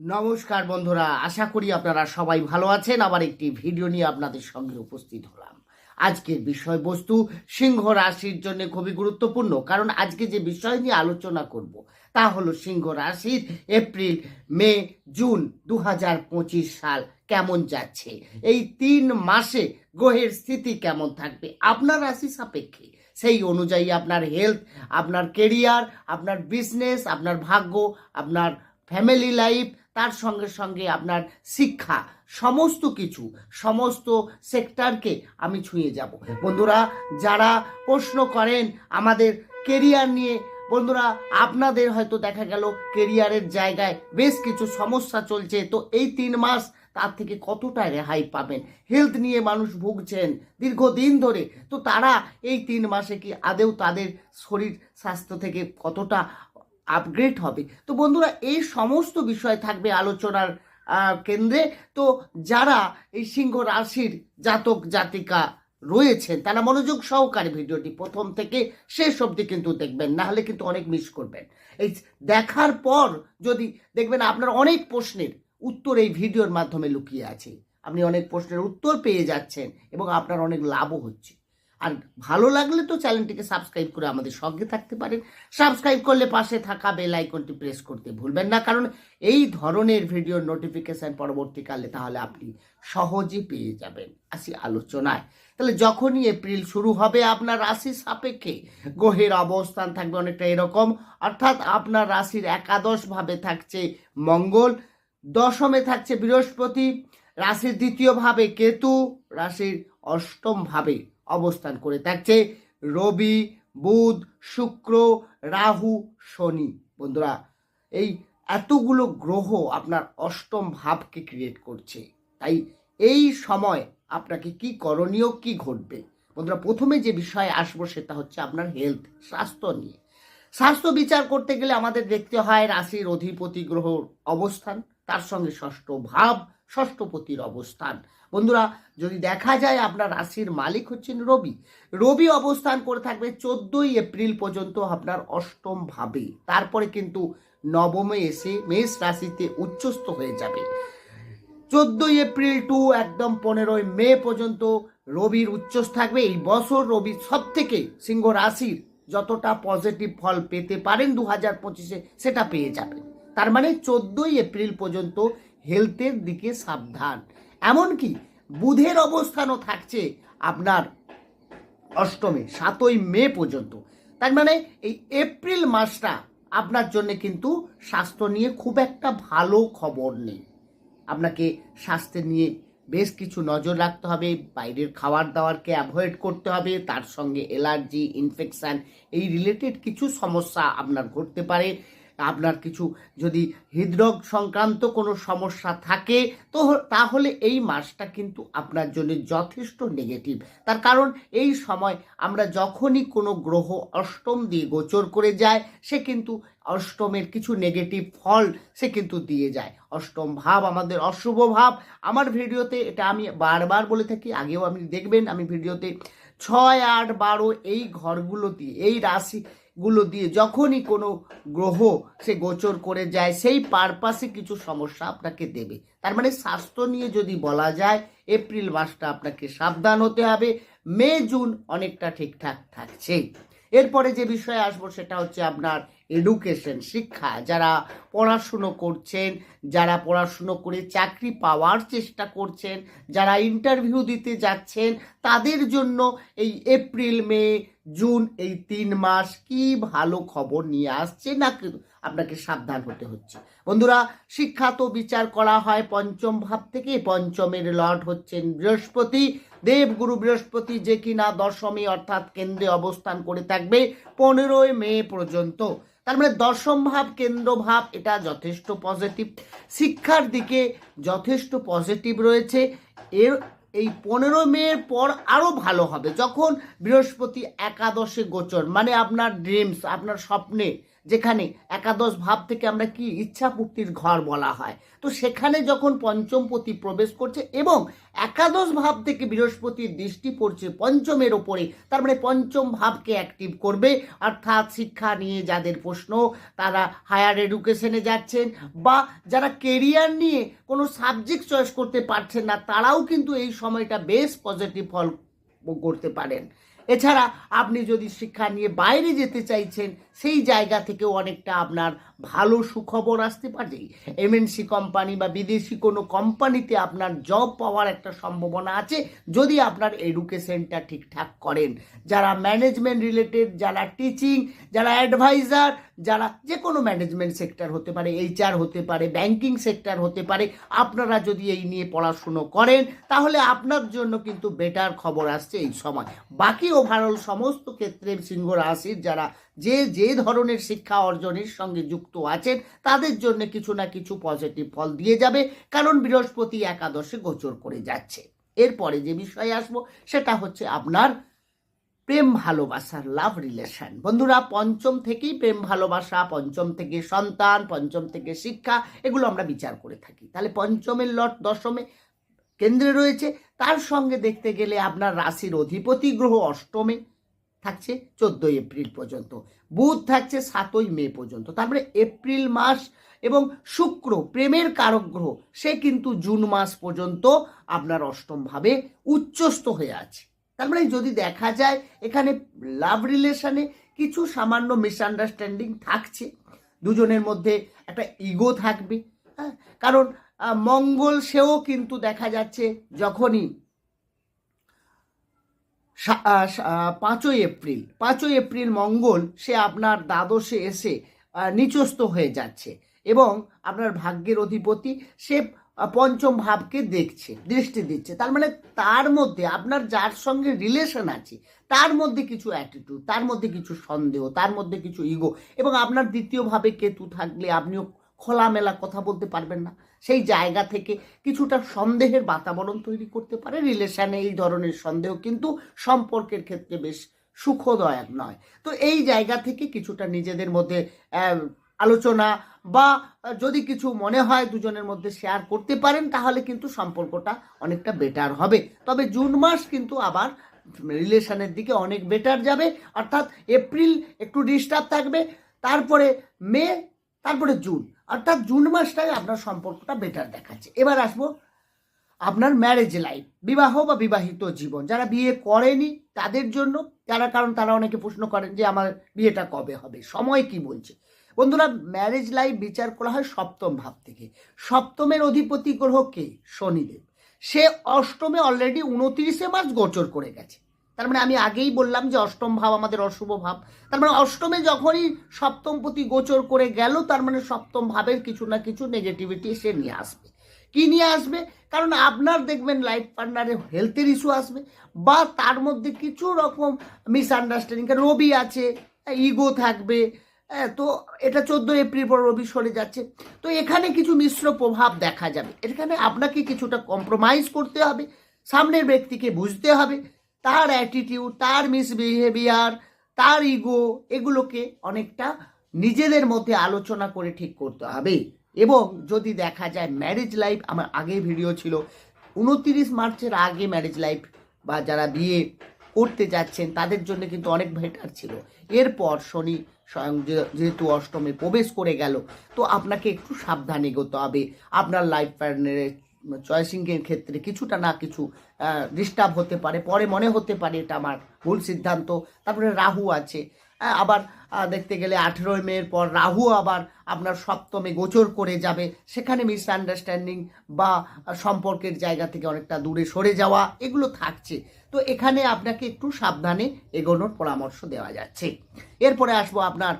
নমস্কার বন্ধুরা, আশা করি আপনারা সবাই ভালো আছেন। আবার একটি ভিডিও নিয়ে আপনাদের সঙ্গে উপস্থিত হলাম। আজকের বিষয়বস্তু সিংহ রাশির জন্য খুবই গুরুত্বপূর্ণ। কারণ আজকে যে বিষয় নিয়ে আলোচনা করব, তা হলো সিংহ রাশির এপ্রিল, মে, জুন দু হাজার পঁচিশ সাল কেমন যাচ্ছে? এই তিন মাসে গ্রহের স্থিতি কেমন থাকবে? আপনার রাশি সাপেক্ষে। সেই অনুযায়ী আপনার হেলথ আপনার কেরিয়ার আপনার বিজনেস আপনার ভাগ্য, আপনার ফ্যামিলি লাইফ তার সঙ্গে সঙ্গে আপনার শিক্ষা, সমস্ত কিছু, সমস্ত সেক্টরকে আমি ছুঁয়ে যাব। বন্ধুরা, যারা প্রশ্ন করেন আমাদের কেরিয়ার নিয়ে, বন্ধুরা, আপনাদের হয়তো দেখা গেল কেরিয়ারের জায়গায় বেশ কিছু সমস্যা চলছে। তো এই তিন মাস তার থেকে কতটা রেহাই পাবেন? হেলথ নিয়ে মানুষ ভুগছেন দীর্ঘদিন ধরে। তো তারা এই তিন মাসে কি আদেও তাদের শরীর স্বাস্থ্য থেকে কতটা আপগ্রেড হবে। তো বন্ধুরা, এই সমস্ত বিষয় থাকবে আলোচনার কেন্দ্রে। তো যারা এই সিংহ রাশির জাতক, জাতিকা রয়েছেন, তারা মনোযোগ সহকারে ভিডিওটি প্রথম থেকে শেষ অবধি কিন্তু দেখবেন, না হলে কিন্তু অনেক মিস করবেন। এই দেখার পর যদি দেখবেন আপনার অনেক প্রশ্নের উত্তর এই ভিডিওর মাধ্যমে লুকিয়ে আছে। আপনি অনেক প্রশ্নের উত্তর পেয়ে যাচ্ছেন এবং আপনার অনেক লাভও হচ্ছে। আর ভালো লাগলে তো চ্যানেলটিকে সাবস্ক্রাইব করে আমাদের সঙ্গে থাকতে পারেন। সাবস্ক্রাইব করলে পাশে থাকা বেল আইকনটি প্রেস করতে ভুলবেন না, কারণ এই ধরনের ভিডিওর নোটিফিকেশন পরবর্তীকালে তাহলে আপনি সহজে পেয়ে যাবেন। আসি আলোচনায়। তাহলে যখনই এপ্রিল শুরু হবে, আপনার রাশি সাপেক্ষে গ্রহের অবস্থান থাকবে অনেকটা এরকম। অর্থাৎ আপনার রাশির একাদশ ভাবে থাকছে মঙ্গল, দশমে থাকছে বৃহস্পতি, রাশির দ্বিতীয় ভাবে কেতু, রাশির অষ্টম ভাবে অবস্থান করে। থাকছে রবি, বুধ, শুক্র, রাহু, শনি। বন্ধুরা, এই এতগুলো গ্রহ আপনার অষ্টম ভাবকে ক্রিয়েট করছে। তাই এই সময় আপনাকে কি করণীয়, কি ঘটবে? বন্ধুরা, প্রথমে যে বিষয়ে আসব সেটা হচ্ছে আপনার হেলথ স্বাস্থ্য নিয়ে। স্বাস্থ্য বিচার করতে গেলে আমাদের দেখতে হয় রাশির অধিপতি গ্রহর অবস্থান। তার সঙ্গে ষষ্ঠ ভাব ষষ্ঠপতির অবস্থান। বন্ধুরা, যদি দেখা যায় আপনার রাশির মালিক হচ্ছেন রবি রবি অবস্থান করে থাকবে চোদ্দই এপ্রিল পর্যন্ত আপনার অষ্টম ভাবে। তারপরে কিন্তু নবমে এসে মেষ রাশিতে উচ্চস্থ হয়ে যাবে। চোদ্দই এপ্রিল টু একদম পনেরোই মে পর্যন্ত রবির উচ্চস থাকবে। এই বছর রবি সব থেকে সিংহ রাশির যতটা পজিটিভ ফল পেতে পারেন দু হাজার পঁচিশে, সেটা পেয়ে যাবেন। তার মানে চোদ্দই এপ্রিল পর্যন্ত হেলথের দিকে সাবধান। এমনকি বুধের অবস্থানও থাকছে আপনার অষ্টমে, সাতই মে পর্যন্ত। তার মানে এই এপ্রিল মাসটা আপনার জন্য কিন্তু স্বাস্থ্য নিয়ে খুব একটা ভালো খবর নেই। আপনাকে স্বাস্থ্য নিয়ে বেশ কিছু নজর রাখতে হবে, বাইরের খাবার দাবারকে অ্যাভয়েড করতে হবে, তার সঙ্গে অ্যালার্জি ইনফেকশান এই রিলেটেড কিছু সমস্যা আপনার ঘটতে পারে। আপনার কিছু যদি হৃদরোগ সংক্রান্ত কোনো সমস্যা থাকে, তো তাহলে এই মাসটা কিন্তু আপনার জন্য যথেষ্ট নেগেটিভ তার কারণ এই সময় আমরা যখনই কোনো গ্রহ অষ্টম দিয়ে গোচর করে যায়, সে কিন্তু অষ্টমের কিছু নেগেটিভ ফল সে কিন্তু দিয়ে যায়। অষ্টম ভাব আমাদের অশুভ ভাব। আমার ভিডিওতে এটা আমি বারবার বলে থাকি, আগেও আপনি দেখবেন, আমি ভিডিওতে ছয়, আট, বারো এই ঘরগুলো দিয়ে, এই রাশিগুলো দিয়ে যখনই কোনো গ্রহ সে গোচর করে যায়, সেই পারপাসে কিছু সমস্যা আপনাকে দেবে। তার মানে স্বাস্থ্য নিয়ে যদি বলা যায়, এপ্রিল মাসটা আপনাকে সাবধান হতে হবে। মে, জুন অনেকটা ঠিকঠাক থাকছে। এরপরে যে বিষয়ে আসব সেটা হচ্ছে আপনার এডুকেশন শিক্ষা। যারা পড়াশুনো করছেন, যারা পড়াশুনো করে চাকরি পাওয়ার চেষ্টা করছেন, যারা ইন্টারভিউ দিতে যাচ্ছেন, তাদের জন্য এই এপ্রিল মে জুন এই তিন মাস কি ভালো খবর নিয়ে আসছে না আপনাকে সাবধান হতে হচ্ছে? বন্ধুরা, শিক্ষা তো বিচার করা হয় পঞ্চম ভাব থেকে, পঞ্চমের লর্ড হচ্ছেন বৃহস্পতি। দেবগুরু বৃহস্পতি যে কিনা দশমী অর্থাৎ কেন্দ্রে অবস্থান করে থাকবে পনেরোই মে পর্যন্ত। তার মানে দশম ভাব, কেন্দ্র ভাব, এটা যথেষ্ট পজিটিভ শিক্ষার দিকে যথেষ্ট পজিটিভ রয়েছে। এর এই পনেরো মের পর আরও ভালো হবে। যখন বৃহস্পতি একাদশে গোচর মানে আপনার ড্রিমস আপনার স্বপ্নে যেখানে একাদশ ভাব থেকে আমরা কি ইচ্ছা পূর্তির ঘর বলা হয়। তো সেখানে যখন পঞ্চমপতি প্রবেশ করছে এবং একাদশ ভাব থেকে বৃহস্পতির দৃষ্টি পড়ছে পঞ্চমের ওপরে, তার মানে পঞ্চম ভাবকে অ্যাক্টিভ করবে। অর্থাৎ শিক্ষা নিয়ে যাদের প্রশ্ন, তারা হায়ার এডুকেশনে যাচ্ছেন বা যারা কেরিয়ার নিয়ে কোনো সাবজেক্ট চয়েস করতে পারছেন না, তারাও কিন্তু এই সময়টা বেশ পজিটিভ ফল করতে পারেন। এছাড়া আপনি যদি শিক্ষা নিয়ে বাইরে যেতে চাইছেন সেই জায়গা থেকেও অনেকটা আপনার ভালো সুখবর আসতে পারে। এমএনসি কোম্পানি বা বিদেশি কোনো কোম্পানিতে আপনার জব পাওয়ার একটা সম্ভাবনা আছে, যদি আপনার এডুকেশনটা ঠিকঠাক করেন। যারা ম্যানেজমেন্ট রিলেটেড যারা টিচিং যারা অ্যাডভাইজার যারা যে কোনো ম্যানেজমেন্ট সেক্টর হতে পারে এইচআর হতে পারে ব্যাংকিং সেক্টর হতে পারে, আপনারা যদি এই নিয়ে পড়াশুনো করেন, তাহলে আপনার জন্য কিন্তু বেটার খবর আসছে এই সময়। বাকি ওভারঅল সমস্ত ক্ষেত্রে সিংহ রাশির যারা যে যে ধরনের শিক্ষা অর্জনের সঙ্গে যুক্ত আছেন, তাদের জন্য কিছু না কিছু পজিটিভ ফল দিয়ে যাবে, কারণ বৃহস্পতি একাদশে গোচর করে যাচ্ছে। এরপরে যে বিষয়ে আসব, সেটা হচ্ছে আপনার প্রেম ভালোবাসার লাভ রিলেশন বন্ধুরা, পঞ্চম থেকেই প্রেম ভালোবাসা, পঞ্চম থেকে সন্তান, পঞ্চম থেকে শিক্ষা, এগুলো আমরা বিচার করে থাকি। তাহলে পঞ্চমের লট দশমে কেন্দ্রে রয়েছে। তার সঙ্গে দেখতে গেলে আপনার রাশির অধিপতি গ্রহ অষ্টমে থাকছে চোদ্দোই এপ্রিল পর্যন্ত। বুধ থাকছে সাতই মে পর্যন্ত। তারপরে এপ্রিল মাস এবং শুক্র, প্রেমের কারক গ্রহ, সে কিন্তু জুন মাস পর্যন্ত আপনার অষ্টম ভাবে উচ্চস্থ হয়ে আছে। তার মানে যদি দেখা যায়, এখানে লাভ রিলেশনে কিছু সামান্য মিসআন্ডারস্ট্যান্ডিং থাকছে। দুজনের মধ্যে একটা ইগো থাকবে। হ্যাঁ কারণ মঙ্গল সেও কিন্তু দেখা যাচ্ছে যখনই পাঁচই এপ্রিল। পাঁচই এপ্রিল মঙ্গল, সে আপনার দ্বাদশে এসে নিচস্থ হয়ে যাচ্ছে এবং আপনার ভাগ্যের অধিপতি, সে পঞ্চম ভাবকে দেখছে, দৃষ্টি দিচ্ছে। তার মানে তার মধ্যে আপনার যার সঙ্গে রিলেশন আছে, তার মধ্যে কিছু অ্যাটিটিউড তার মধ্যে কিছু সন্দেহ, তার মধ্যে কিছু ইগো এবং আপনার দ্বিতীয় ভাবে কেতু থাকলে আপনিও খোলামেলা কথা বলতে পারবেন না। সেই জায়গা থেকে কিছুটা সন্দেহের বাতাবরণ তৈরি করতে পারে। রিলেশানে এই ধরনের সন্দেহ কিন্তু সম্পর্কের ক্ষেত্রে বেশ সুখদায়ক নয়। তো এই জায়গা থেকে কিছুটা নিজেদের মধ্যে আলোচনা বা যদি কিছু মনে হয় দুজনের মধ্যে শেয়ার করতে পারেন, তাহলে কিন্তু সম্পর্কটা অনেকটা বেটার হবে। তবে জুন মাস কিন্তু আবার রিলেশনের দিকে অনেক বেটার যাবে। অর্থাৎ এপ্রিল একটু ডিস্টার্ব থাকবে। তারপরে মে তারপরে জুন। অর্থাৎ জুন মাসটাই আপনার সম্পর্কটা বেটার দেখাচ্ছে। এবার আসব আপনার ম্যারেজ লাইফ বিবাহ বা বিবাহিত জীবন। যারা বিয়ে করেনি, তাদের জন্য যারা, কারণ তারা অনেকে প্রশ্ন করেন যে আমার বিয়েটা কবে হবে, সময় কি বলছে? বন্ধুরা ম্যারেজ লাইফ বিচার করা হয় সপ্তম ভাব থেকে। সপ্তমের অধিপতি গ্রহ কে? শনিদেব। সে অষ্টমে অলরেডি উনত্রিশে মার্চ গোচর করে গেছে। তার মানে আমি আগেই বললাম যে অষ্টম ভাব আমাদের অশুভ ভাব। তার মানে অষ্টমে যখনই সপ্তমপতি গোচর করে গেল তার মানে সপ্তম ভাবের কিছু না কিছু নেগেটিভিটি সে নিয়ে আসবে। কি নিয়ে আসবে? কারণ আপনার দেখবেন লাইফ পার্টনারের হেলথের ইস্যু আসবে বা তার মধ্যে কিছু রকম মিসআন্ডারস্ট্যান্ডিং রবি আছে ইগো থাকবে হ্যাঁ, তো এটা চোদ্দ এপ্রিল পর রবি সরে যাচ্ছে। তো এখানে কিছু মিশ্র প্রভাব দেখা যাবে। এখানে আপনাকে কিছুটা কম্প্রোমাইজ করতে হবে সামনের ব্যক্তিকে বুঝতে হবে তার অ্যাটিটিউড তার মিসবিহেভিয়ার তার ইগো এগুলোকে অনেকটা নিজেদের মধ্যে আলোচনা করে ঠিক করতে হবে। এবং যদি দেখা যায় ম্যারেজ লাইফ আমার আগে ভিডিও ছিল, উনতিরিশ মার্চের আগে ম্যারেজ লাইফ বা যারা বিয়ে করতে যাচ্ছেন, তাদের জন্য কিন্তু অনেক বেটার ছিল। এরপর শনি স্বয়ং যেহেতু অষ্টমে প্রবেশ করে গেল, তো আপনাকে একটু সাবধানে এগোতে হবে। আপনার লাইফ পার্টনারের চয়েসিংয়ের ক্ষেত্রে কিছুটা না কিছু ডিস্টার্ব হতে পারে, পরে মনে হতে পারে এটা আমার ভুল সিদ্ধান্ত। তারপরে রাহু আছে আবার দেখতে গেলে আঠেরোই মের পর রাহু আবার আপনার সপ্তমে গোচর করে যাবে, সেখানে মিসআন্ডারস্ট্যান্ডিং বা সম্পর্কের জায়গা থেকে অনেকটা দূরে সরে যাওয়া, এগুলো থাকছে। তো এখানে আপনাকে একটু সাবধানে এগোনোর পরামর্শ দেওয়া যাচ্ছে। এরপরে আসব আপনার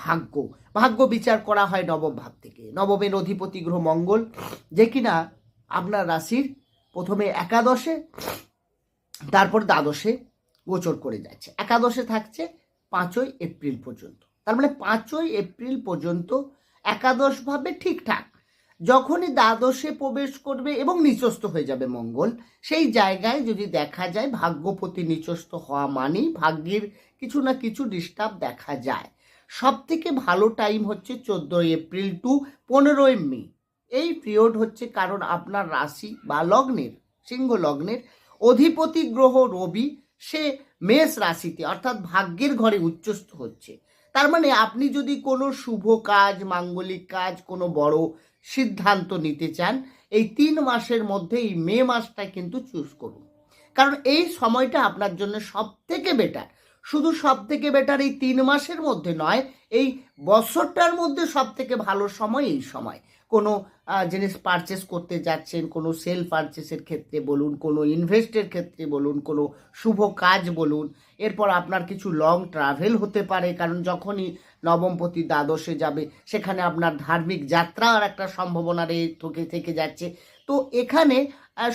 ভাগ্য। ভাগ্য বিচার করা হয় নবম ভাব থেকে। নবমের অধিপতি গ্রহ মঙ্গল, যে কিনা আপনার রাশির প্রথমে একাদশে, তারপর দ্বাদশে গোচর করে যাচ্ছে। একাদশে থাকছে পাঁচই এপ্রিল পর্যন্ত। তার মানে পাঁচই এপ্রিল পর্যন্ত একাদশভাবে ঠিকঠাক। যখনই দ্বাদশে প্রবেশ করবে এবং নিচস্থ হয়ে যাবে মঙ্গল, সেই জায়গায় যদি দেখা যায় ভাগ্যপতি নিচস্থ হওয়া মানেই ভাগ্যের কিছু না কিছু ডিস্টার্ব দেখা যায়। সব থেকে ভালো টাইম হচ্ছে চোদ্দোই এপ্রিল টু পনেরোই মে। এই পিরিয়ড হচ্ছে কারণ আপনার রাশি বা লগ্নের, সিংহ লগ্নের অধিপতি গ্রহ রবি, সে মেষ রাশিতে, অর্থাৎ ভাগ্যের ঘরে উচ্চস্থ হচ্ছে। তার মানে আপনি যদি কোনো শুভ কাজ, মাঙ্গলিক কাজ, কোনো বড় সিদ্ধান্ত নিতে চান, এই তিন মাসের মধ্যে এই মে মাসটা কিন্তু চুজ করুন। কারণ এই সময়টা আপনার জন্য সব থেকে বেটার শুধু সব থেকে বেটার এই তিন মাসের মধ্যে নয়, এই বছরটার মধ্যে সব থেকে ভালো সময় এই সময়। কোনো জিনিস পারচেস করতে যাচ্ছেন, কোনো সেল পারচেসের ক্ষেত্রে বলুন, কোনো ইনভেস্টের ক্ষেত্রে বলুন, কোনো শুভ কাজ বলুন, এরপর আপনার কিছু লং ট্রাভেল হতে পারে, কারণ যখনই নবমপতি দ্বাদশে যাবে, সেখানে আপনার ধার্মিক যাত্রার একটা সম্ভাবনা থেকে থেকে যাচ্ছে। তো এখানে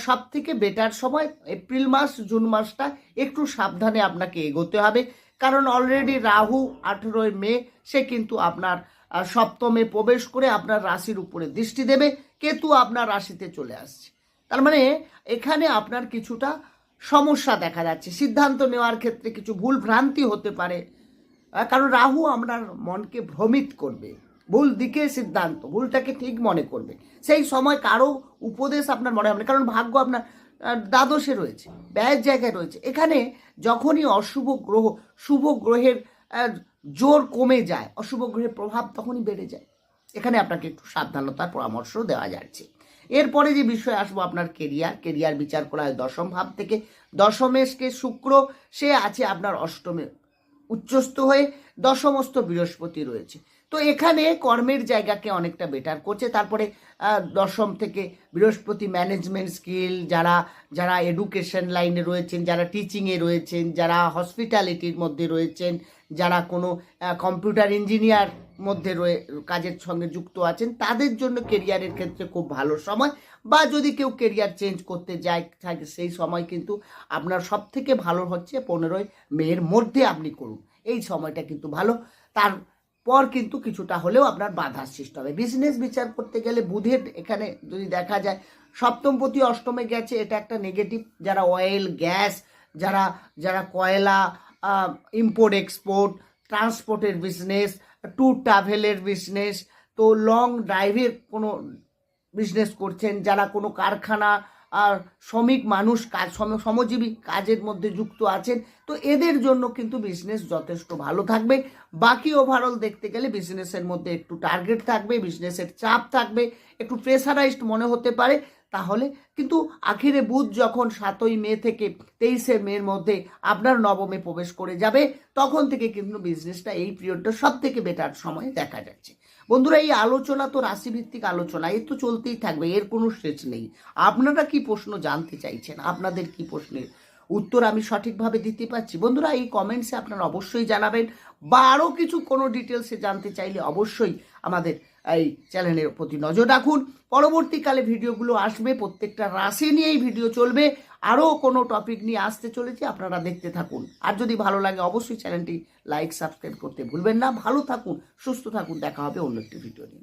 সব থেকে বেটার সময় এপ্রিল মাস, জুন মাসটা একটু সাবধানে আপনাকে এগোতে হবে, কারণ অলরেডি রাহু আঠেরোই মে, সে কিন্তু আপনার সপ্তমে প্রবেশ করে আপনার রাশির উপরে দৃষ্টি দেবে। কেতু আপনার রাশিতে চলে আসছে। তার মানে এখানে আপনার কিছুটা সমস্যা দেখা যাচ্ছে। সিদ্ধান্ত নেওয়ার ক্ষেত্রে কিছু ভুল ভ্রান্তি হতে পারে। কারণ রাহু আপনার মনকে ভ্রমিত করবে। ভুল দিকে সিদ্ধান্ত, ভুলটাকে ঠিক মনে করবে। সেই সময় কারও উপদেশ আপনার মনে হবে কারণ ভাগ্য আপনার দ্বাদশে রয়েছে, ব্যয়ের জায়গায় রয়েছে। এখানে যখনই অশুভ গ্রহ, শুভ গ্রহের জোর কমে যায়, অশুভ গ্রহের প্রভাব তখনই বেড়ে যায়। এখানে আপনাকে একটু সাবধানতার পরামর্শ দেওয়া যাচ্ছে। এরপরে যে বিষয়ে আসব আপনার কেরিয়ার কেরিয়ার বিচার করা হয় দশম ভাব থেকে। দশমেশকে শুক্র, সে আছে আপনার অষ্টমে উচ্চস্থ হয়ে দশমস্থ বৃহস্পতি রয়েছে। তো এখানে কর্মের জায়গাকে অনেকটা বেটার করছে। তারপরে দশম থেকে বৃহস্পতি ম্যানেজমেন্ট স্কিল যারা যারা এডুকেশন লাইনে রয়েছেন, যারা টিচিংয়ে রয়েছেন, যারা হসপিটালিটির মধ্যে রয়েছেন, যারা কোনো কম্পিউটার ইঞ্জিনিয়ার মধ্যে রয়ে, কাজের সঙ্গে যুক্ত আছেন, তাদের জন্য কেরিয়ারের ক্ষেত্রে খুব ভালো সময়। বা যদি কেউ কেরিয়ার চেঞ্জ করতে যায়, থাকে, সেই সময় কিন্তু আপনার সব থেকে ভালো হচ্ছে পনেরোই মেয়ের মধ্যে আপনি করুন। এই সময়টা কিন্তু ভালো। তার পর কিন্তু কিছুটা হলেও আপনার বাধার সৃষ্টি হবে। বিজনেস বিচার করতে গেলে বুধের এখানে যদি দেখা যায়, সপ্তমপতি অষ্টমে গেছে, এটা একটা নেগেটিভ যারা অয়েল গ্যাস যারা যারা কয়লা ইম্পোর্ট এক্সপোর্ট ট্রান্সপোর্টের বিজনেস ট্যুর ট্রাভেলের বিজনেস তো লং ড্রাইভের কোনো বিজনেস করছেন, যারা কোনো কারখানা আর শ্রমিক মানুষ কাজ, শ্রম- শ্রমজীবী কাজের মধ্যে যুক্ত আছেন, তো এদের জন্য কিন্তু বিজনেস যথেষ্ট ভালো থাকবে। বাকি ওভারঅল দেখতে গেলে বিজনেসের মধ্যে একটু টার্গেট থাকবে বিজনেসের চাপ থাকবে, একটু প্রেসারাইজড মনে হতে পারে। তাহলে কিন্তু আখিরে বুধ যখন সাতই মে থেকে তেইশে মের মধ্যে আপনার নবমে প্রবেশ করে যাবে, তখন থেকে কিন্তু বিজনেসটা এই পিরিয়ডটা সব থেকে বেটার সময় দেখা যাচ্ছে। বন্ধুরা, এই আলোচনা তো রাশিভিত্তিক আলোচনা এই তো চলতেই থাকবে, এর কোনো শেষ নেই। আপনারা কি প্রশ্ন জানতে চাইছেন? আপনাদের কি প্রশ্নের উত্তর আমি সঠিকভাবে দিতে পারছি? বন্ধুরা, এই কমেন্টসে আপনারা অবশ্যই জানাবেন, বা আরও কিছু কোনো ডিটেলসে জানতে চাইলে অবশ্যই আমাদের এই চ্যানেলের প্রতি নজর রাখুন। পরবর্তীকালে ভিডিওগুলো আসবে, প্রত্যেকটা রাশি নিয়েই ভিডিও চলবে। আরও কোনো টপিক নিয়ে আসতে চলেছি, আপনারা দেখতে থাকুন। আর যদি ভালো লাগে, অবশ্যই চ্যানেলটি লাইক সাবস্ক্রাইব করতে ভুলবেন না। ভালো থাকুন, সুস্থ থাকুন, দেখা হবে অন্য একটি ভিডিও নিয়ে।